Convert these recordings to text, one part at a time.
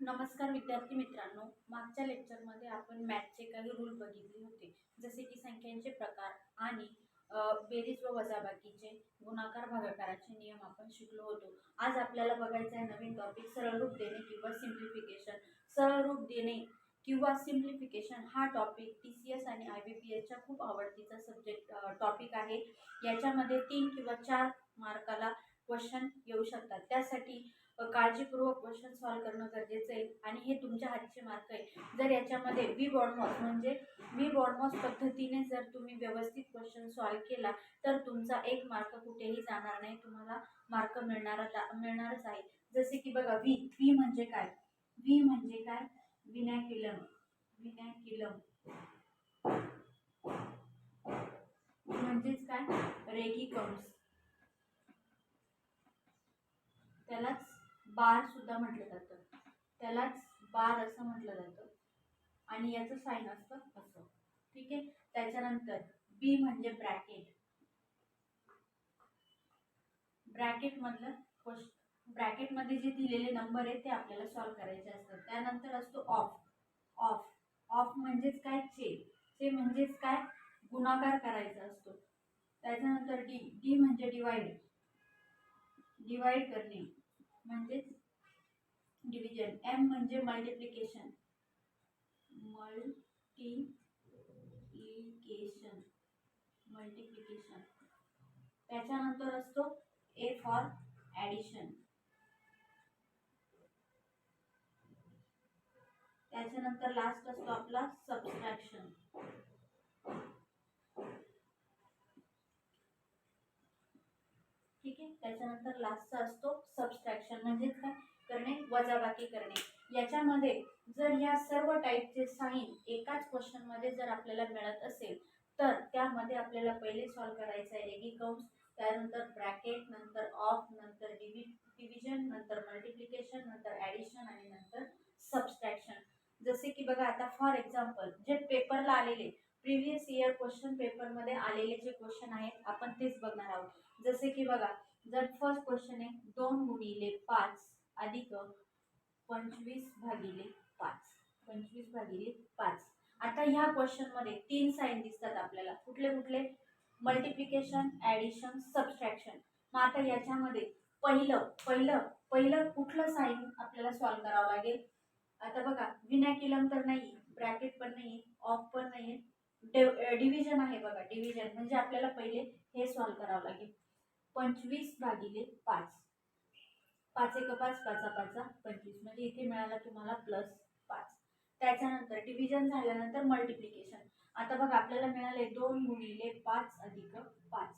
नमस्कार विद्यार्थी मित्रांनो मागच्या लेक्चरमध्ये आपण मॅथचे काही रूल बघितले होते. जसे की संख्यांचे प्रकार आणि बेरीज व वजाबाकीचे गुणाकार भागाकाराचे नियम आपण शिकलो होतो. आज आपल्याला बघायचं आहे नवीन टॉपिक सरळ रूप देणे किंवा सिम्प्लिफिकेशन सरळ रूप देणे किंवा सिम्प्लिफिकेशन हा टॉपिक टी सी एस आणि आय बी पी एसच्या खूप आवडतीचा सब्जेक्ट टॉपिक आहे. याच्यामध्ये तीन किंवा चार मार्काला क्वेश्चन येऊ शकतात. त्यासाठी काळजीपूर्वक क्वेश्चन सॉल्व करणं गरजेचं आहे. आणि हे तुमच्या हातचे मार्क आहे. जर याच्यामध्ये वी बॉडमॉस म्हणजे वी बॉडमॉस पद्धतीने जर तुम्ही व्यवस्थित क्वेश्चन सॉल्व केला तर तुमचा एक मार्क कुठेही जाणार नाही. तुम्हाला मार्क मिळणार मिळणारच आहे. जसे की बघा वी वी म्हणजे काय? वी म्हणजे काय? विनॅक्युलम विनॅक्युलम म्हणजेच काय? रेगी कंस त्यालाच बार सुद्धा म्हटलं जातं. त्यालाच बार असं म्हटलं जातं. आणि याचं साईन असतं असं. ठीक आहे? त्याच्यानंतर बी म्हणजे ब्रॅकेट ब्रॅकेटमधलं क्वेश्चन ब्रॅकेटमध्ये जे दिलेले नंबर आहेत ते आपल्याला सॉल्व करायचे असतात. त्यानंतर असतो ऑफ ऑफ ऑफ म्हणजेच काय? चे चे म्हणजेच काय? गुणाकार करायचा असतो. त्याच्यानंतर डी डी म्हणजे डिवाइड डिवाइड करणे. म्हणजेच डिव्हिजन एम म्हणजे मल्टिप्लिकेशन मल्टिप्लिकेशन मल्टिप्लिकेशन त्याच्यानंतर ए फॉर ॲडिशन त्याच्यानंतर लास्ट असतो सबस्ट्रॅक्शन ठीक लास्टचा असतो सबस्ट्रॅक्शन करणे वजाबाकी करणे. याच्यामध्ये जर या सर्व टाईपचे साईन एकाच क्वेश्चनमध्ये जर आपल्याला मिळत असेल तर त्यामध्ये आपल्याला पहिले सॉल्व करायचं आहे रेगी कंस त्यानंतर ब्रॅकेट नंतर ऑफ नंतर डिवि डिव्हिजन नंतर मल्टिप्लिकेशन नंतर ॲडिशन आणि नंतर सबस्ट्रॅक्शन जसे की बघा आता फॉर एक्झाम्पल जे पेपरला आलेले प्रिव्हियस इयर क्वेश्चन पेपरमध्ये आलेले जे क्वेश्चन आहेत आपण तेच बघणार आहोत. जसे की बघा जर फर्स्ट क्वेश्चन आहे दोन गुणिले पाच अधिक पंचवीस भागिले पाच. पंचवीस भागिले पाच. आता ह्या क्वेश्चनमध्ये तीन साईन दिसतात आपल्याला. कुठले कुठले? मल्टिप्लिकेशन ॲडिशन सबस्ट्रॅक्शन मग आता याच्यामध्ये पहिलं पहिलं पहिलं कुठलं साईन आपल्याला सॉल्व करावं लागेल? आता बघा विनॅक्युलम तर नाही ब्रॅकेट पण नाही ऑफ पण नाही डिव्हिजन आहे बघा डिव्हिजन म्हणजे आपल्याला पहिले हे सॉल्व करावं लागेल. पंचवीस भागिले पाच. पाच एक पाच पाचा पाचा पंचवीस. म्हणजे इथे मिळाला तुम्हाला प्लस पाच. त्याच्यानंतर डिव्हिजन झाल्यानंतर मल्टिप्लिकेशन आता बघा आपल्याला मिळाले दोन गुणिले पाच अधिक पाच.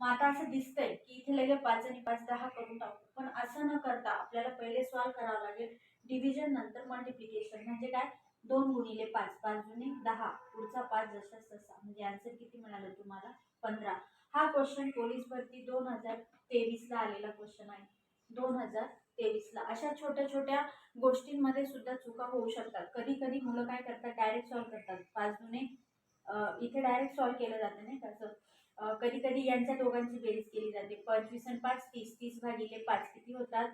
मग आता असं दिसतंय की इथे लगे पाच आणि पाच दहा करून टाकू. पण असं न करता आपल्याला पहिले सॉल्व करावं लागेल डिव्हिजन नंतर मल्टिप्लिकेशन म्हणजे काय? दोन गुणिले पाच. पाच जुने दहा. पुढचा पाच जसा तसा. म्हणजे आन्सर किती मिळालं तुम्हाला? पंधरा. हा क्वेश्चन पोलीस भरती दोन हजार तेवीसला आलेला क्वेश्चन आहे. दोन हजार तेवीसला. अशा छोट्या छोट्या गोष्टींमध्ये सुद्धा चुका होऊ शकतात. कधी कधी मुलं काय करतात डायरेक्ट सॉल्व करतात. पाच जुने इथे डायरेक्ट सॉल्व केलं जातं नाही कसं कधी कधी यांच्या दोघांची बेरीज केली जाते. पंचवीस आणि पाच तीस तीस भागिले पाच किती होतात?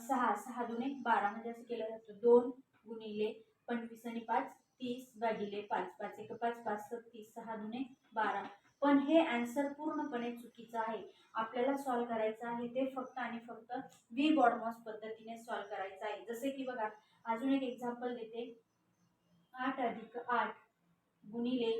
सहा सहा दुने बारा म्हणजे असं केलं जातं. दोन गुणिले पंचवीस आणि पाच तीस भागिले पाच. पाच एक पाच पाच सत्तीस सहा दुने बारा पण हे आन्सर पूर्णपणे चुकीचं आहे आपल्याला सॉल्व करायचं आहे ते फक्त आणि फक्त वी बॉडमॉस पद्धतीने सॉल्व करायचं आहे जसे की बघा अजून एक एक्झाम्पल देते आठ अधिक आठ गुणिले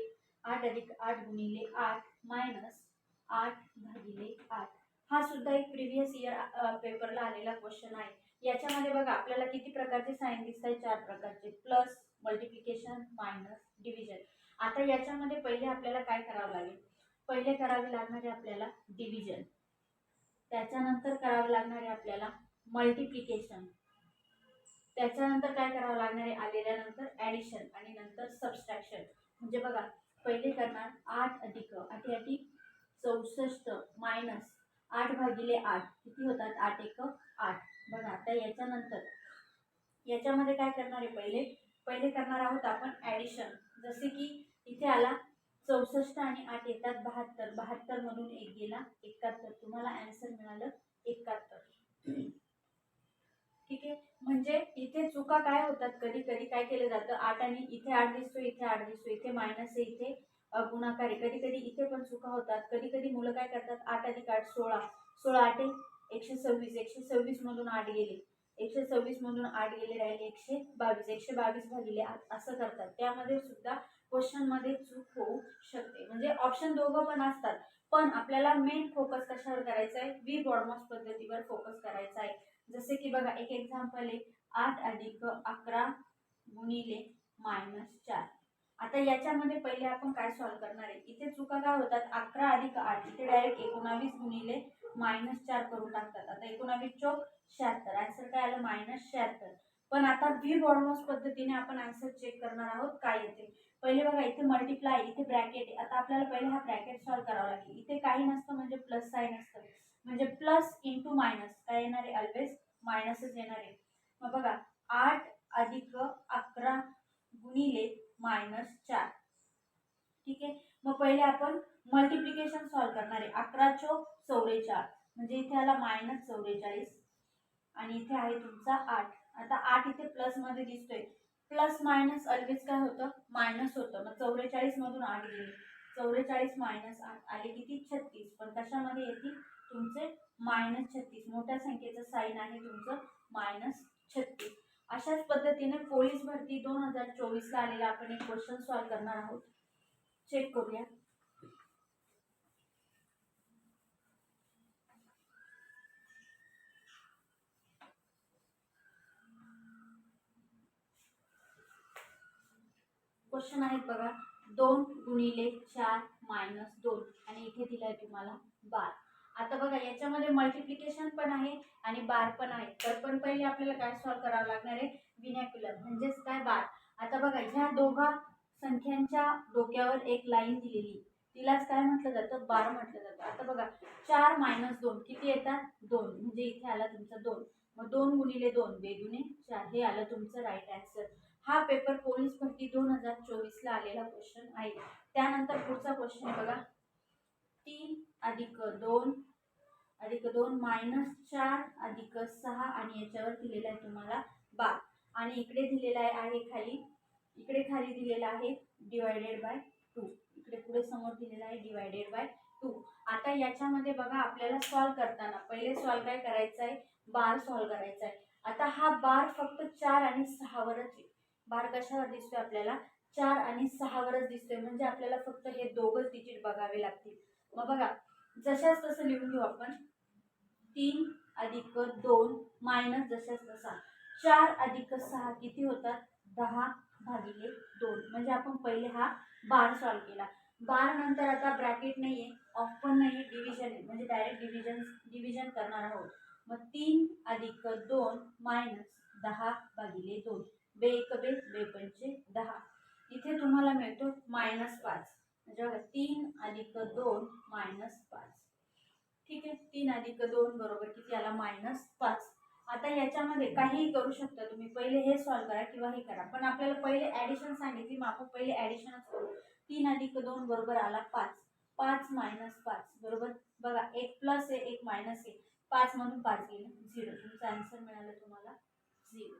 आठ अधिक आठ गुणिले आठ मायनस आठ भागिले आठ. हा सुद्धा एक प्रिव्हियस इयर पेपरला आलेला क्वेश्चन आहे. याच्यामध्ये बघा आपल्याला किती प्रकारचे साईन दिसत आहे चार प्रकारचे. प्लस मल्टिप्लिकेशन मायनस डिव्हिजन आता याच्यामध्ये पहिले आपल्याला काय करावं लागेल? पहिले करावे लागणारे आपल्याला डिव्हिजन त्याच्यानंतर करावं लागणारे आपल्याला मल्टिप्लिकेशन त्याच्यानंतर काय करावं लागणार? आहे आलेल्यानंतर ॲडिशन आणि नंतर सबस्ट्रॅक्शन म्हणजे बघा पहिले करणार आठ अधिक आठ आठी चौसष्ट मायनस आठ भागिले आठ. किती होतात? आठ एक आठ. बघा आता याच्यानंतर याच्यामध्ये काय करणार आहे पहिले? पहिले करणार आहोत आपण ॲडिशन जसे की इथे आला चौसष्ट आणि आठ येतात बहात्तर. बहात्तरमधून एक गेला एकाहत्तर. तुम्हाला ॲन्सर मिळालं एकाहत्तर ठीक आहे म्हणजे इथे चुका काय होतात? कधी कधी काय केलं जातं? आठ आणि इथे आठ दिसतो इथे आठ दिसतो इथे मायनस आहे इथे गुणाकार आहे. कधी कधी इथे पण चुका होतात. कधी कधी मुलं काय करतात? आठ अधिक आठ सोळा. सोळा आठ एकशे सव्वीस. एकशे सव्वीस मधून आठ गेले. एकशे सव्वीस मधून आठ गेले राहिले एकशे बावीस. एकशे बावीस भागिले असं करतात. त्यामध्ये सुद्धा क्वेश्चनमध्ये चूक होऊ शकते. म्हणजे ऑप्शन दोघं पण असतात. पण आपल्याला मेन फोकस कशावर करायचा आहे? वी बॉडमॉस पद्धतीवर फोकस करायचा आहे. जसे की बघा एक एक्झाम्पल आहे. आठ अधिक अकरा गुणिले मायनस चार. आता याच्यामध्ये पहिले आपण काय सॉल्व्ह करणार आहे? इथे चुका काय होतात? अकरा अधिक आठ इथे डायरेक्ट एकोणावीस गुणिले मायनस चार करून टाकतात. आता एकोणावीस चौक शहात्तर. आन्सर काय आलं? मायनस शहात्तर. पण आता व्ही बॉडमॉस पद्धतीने आपण आन्सर चेक करणार आहोत. काय येते? पहिले बघा इथे मल्टिप्लाय इथे ब्रॅकेट आहे. आता आपल्याला पहिले हा ब्रॅकेट सॉल्व्ह करावा लागेल. इथे काही नसतं म्हणजे प्लस साईन असतं. म्हणजे प्लस इंटू मायनस काय येणार आहे? ऑलवेज मायनसच येणार आहे. मग बघा आठ अधिक अकरा गुणिले मायनस चार. ठीक आहे? मग पहिले आपण मल्टिप्लिकेशन सॉल्व्ह करणार आहे. अकरा चो चौवेचाळ म्हणजे इथे आला मायनस चौवेचाळीस आणि इथे आहे तुमचा आठ. आता आठ इथे प्लसमध्ये दिसतोय. प्लस मायनस ऑलवेज काय होतं? मायनस होतं. मग चौवेचाळीस मधून आठ गेले. चौवेचाळीस मायनस आठ. आले किती? छत्तीस. पण कशामध्ये येतील? तुमचे मायनस छत्तीस. मोठ्या संख्येचं साईन आहे तुमचं मायनस छत्तीस. अशाच पद्धतीने पोलीस भरती दोन हजार चोवीसला आलेला आपण एक क्वेश्चन सॉल्व्ह करणार आहोत. चेक करूया. क्वेश्चन आहेत बघा. दोन गुणिले चार मायनस दोन. आणि इथे दिलाय तुम्हाला बार. आता बघा याच्यामध्ये मल्टिप्लिकेशन पण आहे आणि बार पण आहे. तर पण पहिले आपल्याला काय सॉल्व करावं लागणार आहे? विनॅक्युलर म्हणजेच काय बार? आता बघा ह्या दोघा संख्यांच्या डोक्यावर एक लाईन दिलेली. तिलाच काय म्हटलं जातं? बार म्हटलं जातं. आता बघा चार मायनस दोन किती येतात? दोन. म्हणजे इथे आला तुमचा दोन. मग दोन गुणिले दोन बेदुने चार. हे आलं तुमचं राईट आन्सर हा पेपर पोलीस भरती दोन हजार चोवीसला आलेला क्वेश्चन आहे. त्यानंतर पुढचा क्वेश्चन बघा. तीन अधिक दोन अधिक दोन मायनस चार अधिक सहा आणि याच्यावर दिलेला आहे तुम्हाला बार. आणि इकडे दिलेला आहे आहे खाली. इकडे खाली दिलेला आहे डिवायडेड बाय टू इकडे पुढे समोर दिलेला आहे डिवायडेड बाय टू आता याच्यामध्ये बघा आपल्याला सॉल्व करताना पहिले सॉल्व काय करायचं आहे? बार सॉल्व करायचा आहे. आता हा बार फक्त चार आणि सहावरच आहे. बार कशावर दिसतोय आपल्याला? चार आणि सहावरच दिसतोय. म्हणजे आपल्याला फक्त हे दोघंच डिजिट बघावे लागतील. मग बघा जशाच तसं लिहून घेऊ आपण. तीन अधिक दोन मायनस जशाच तसा चार अधिक सहा किती होतात? दहा भागिले दोन. म्हणजे आपण पहिले हा बार सॉल्व केला. बार नंतर आता ब्रॅकेट नाहीये ऑफ पण आहे डिव्हिजन आहे. म्हणजे डायरेक्ट डिव्हिजन डिव्हिजन करणार आहोत. मग तीन अधिक दोन मायनस दहा भागिले दोन. बे एक बे बे पंचे दहा. इथे तुम्हाला मिळतो मायनस पाच. म्हणजे बघा तीन अधिक दोन मायनस पाच. ठीक आहे? तीन अधिक दोन बरोबर किती आला? मायनस पाच. आता याच्यामध्ये काहीही करू शकता तुम्ही. पहिले हे सॉल्व करा किंवा हे करा. पण आपल्याला पहिले ॲडिशन सांगितली. मग आपण पहिले ॲडिशनच करू. तीन अधिक दोन बरोबर आला पाच. पाच मायनस पाच. बरोबर? बघा एक प्लस आहे एक मायनस आहे पाच मधून पाच गेले. झिरो. तुमचा आन्सर मिळाला तुम्हाला? झिरो.